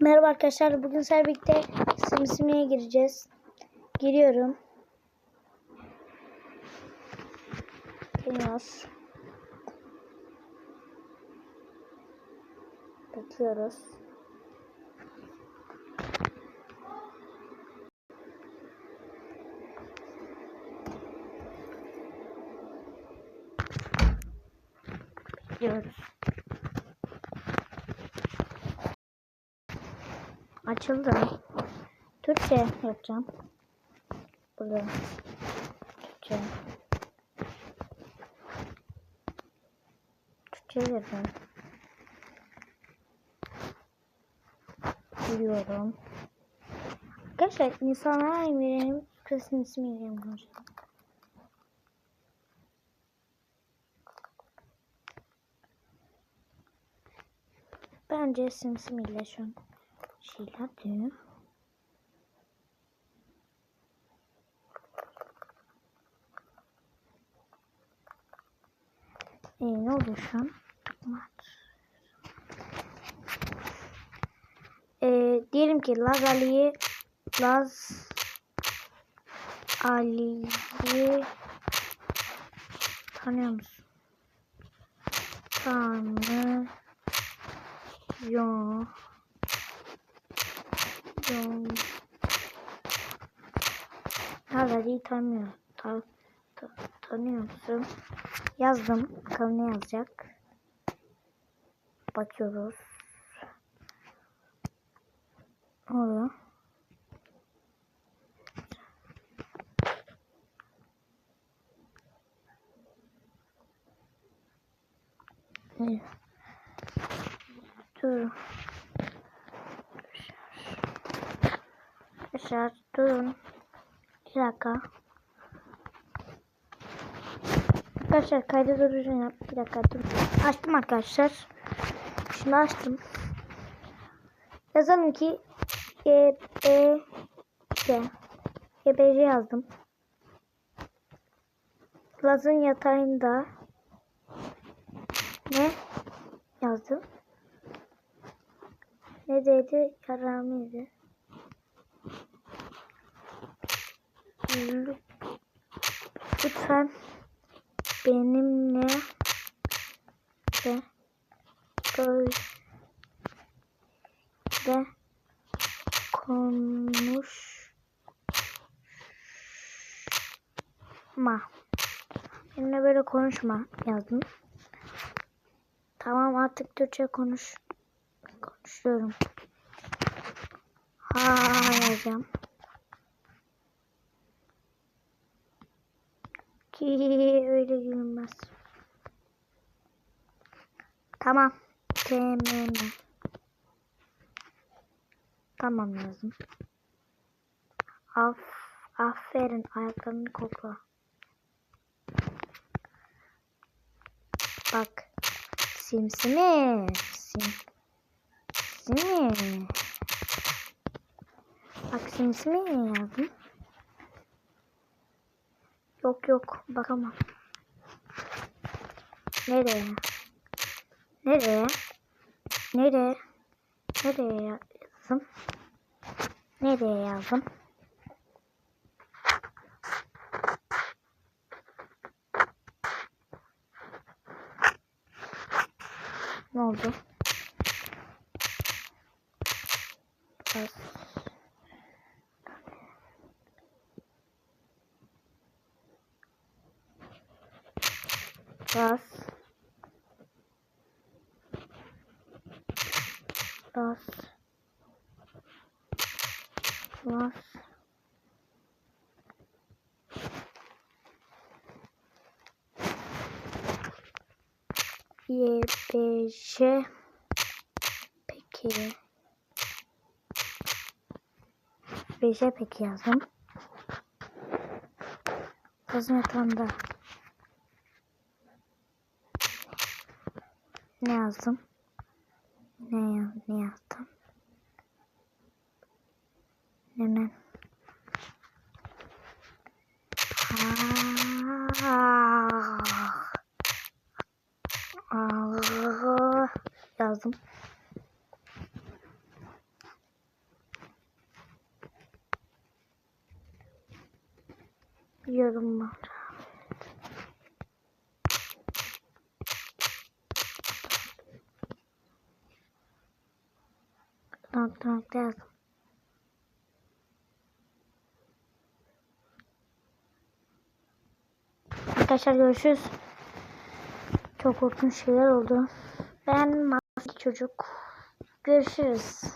Merhaba arkadaşlar. Bugün sizlerle birlikte SimSim'e gireceğiz. Giriyorum. Giriyoruz. Bekliyoruz. Bekliyoruz. Açıldı. Türkçe yapacağım. Burada. Türkçe. Türkçe yapacağım. Biliyorum. Arkadaşlar insanlara eminim. Kızın ismi eminim konuşalım. Bence simsim ile şu an şeyler diyor. Ee, ne oluyor şu an? Ee, diyelim ki Laz Ali'yi Laz Ali'yi tanıyor musun? Tanıyor. Yok. Hala tanıyor. Ta, ta, tanıyor musun? Yazdım. Bakalım ne yazacak. Bakıyoruz. Evet. Dur. Arkadaşlar durun. Bir dakika. Arkadaşlar kaydı duracağım. Bir dakika dur. Açtım arkadaşlar. Şimdi açtım. Yazalım ki E E C yazdım. Laz'ın yatağında ne yazdım? Ne dedi? Yaramıydı. Lütfen benimle de böyle konuşma. Benimle böyle konuşma yazdım. Tamam artık Türkçe konuş. Konuşuyorum. Ha yazacağım. Ki öyle gülmez. Tamam. TMM. Tamam yazdım. Af, aferin ayaklarını kokla. Bak. Simsimi. Sim. Simi. Bak simsimi yazdım. Yok yok bakamam. Nereye? Nereye? Nereye? Nereye yazdım? Nereye yazdım? Ne oldu? Bas. Bas. Bas. Bas. YBJ Peki. BJ peki yazdım. Kızın yatağında. Ne yazdım? Ne, yaz, ne yazdım? Hemen. Allah yazdım. Yorumlar. Nokta yazdım. Arkadaşlar görüşürüz. Çok korkunç şeyler oldu. Ben maskeli çocuk. Görüşürüz.